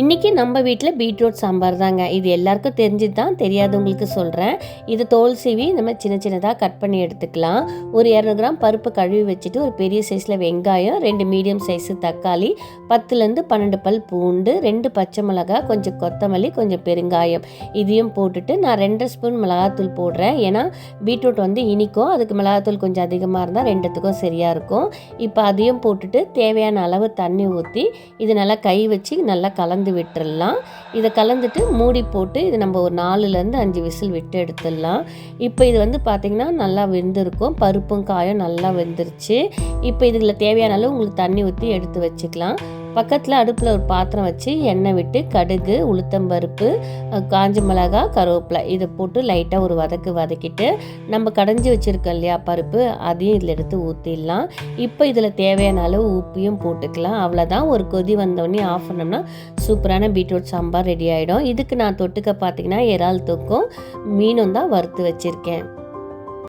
இன்றைக்கி நம்ம வீட்டில் பீட்ரூட் சாம்பார் தாங்க. இது எல்லாருக்கும் தெரிஞ்சது தான் தெரியாதவங்களுக்கு சொல்கிறேன் இது தோல் சீவி இந்த மாதிரி சின்ன சின்னதாக கட் பண்ணி எடுத்துக்கலாம். ஒரு இரநூறு கிராம் பருப்பு கழுவி வச்சுட்டு ஒரு பெரிய சைஸில் வெங்காயம் ரெண்டு மீடியம் சைஸு தக்காளி பத்துலேருந்து பன்னெண்டு பல் பூண்டு ரெண்டு பச்சை மிளகாய் கொஞ்சம் கொத்தமல்லி கொஞ்சம் பெருங்காயம். இதையும் போட்டுட்டு நான் ரெண்டு ஸ்பூன் மிளகாத்தூள் போடுறேன். ஏன்னா பீட்ரூட் வந்து இனிக்கும். அதுக்கு மிளகாத்தூள் கொஞ்சம் அதிகமாக இருந்தால் ரெண்டுத்துக்கும் சரியாக இருக்கும். இப்போ அதையும் போட்டுட்டு தேவையான அளவு தண்ணி ஊற்றி இது நல்லா கை வச்சு நல்லா கலந்து விட்டுறலாம். இதை கலந்துட்டு மூடி போட்டு இது நம்ம ஒரு நாலுலேருந்து அஞ்சு விசில் விட்டு எடுத்துடலாம். இப்போ இது வந்து பார்த்திங்கன்னா நல்லா வெந்திருக்கும். பருப்பும் காயும் நல்லா வெந்துருச்சு. இப்போ இதில் தேவையான அளவு உங்களுக்கு தண்ணி ஊற்றி எடுத்து வச்சுக்கலாம். பக்கத்தில் அடுப்பில் ஒரு பாத்திரம் வச்சு எண்ணெய் விட்டு கடுகு உளுத்தம்பருப்பு காஞ்ச மிளகா கருவேப்பிலை இதை போட்டு லைட்டாக ஒரு வதக்கு வதக்கிட்டு நம்ம கடைஞ்சி வச்சுருக்கோம் இல்லையா பருப்பு அதையும் இதில் எடுத்து ஊற்றிடலாம் இப்போ இதில் தேவையான அளவு உப்பையும் போட்டுக்கலாம். அவ்வளோதான் ஒரு கொதி வந்தோடனே ஆஃப் பண்ணோம்னா சூப்பரான பீட்ரூட் சாம்பார் ரெடி ஆகிடும் இதுக்கு நான் தொட்டுக்க பார்த்தீங்கன்னா இறால் தொக்கும் மீனும் தான் வறுத்து வச்சுருக்கேன்.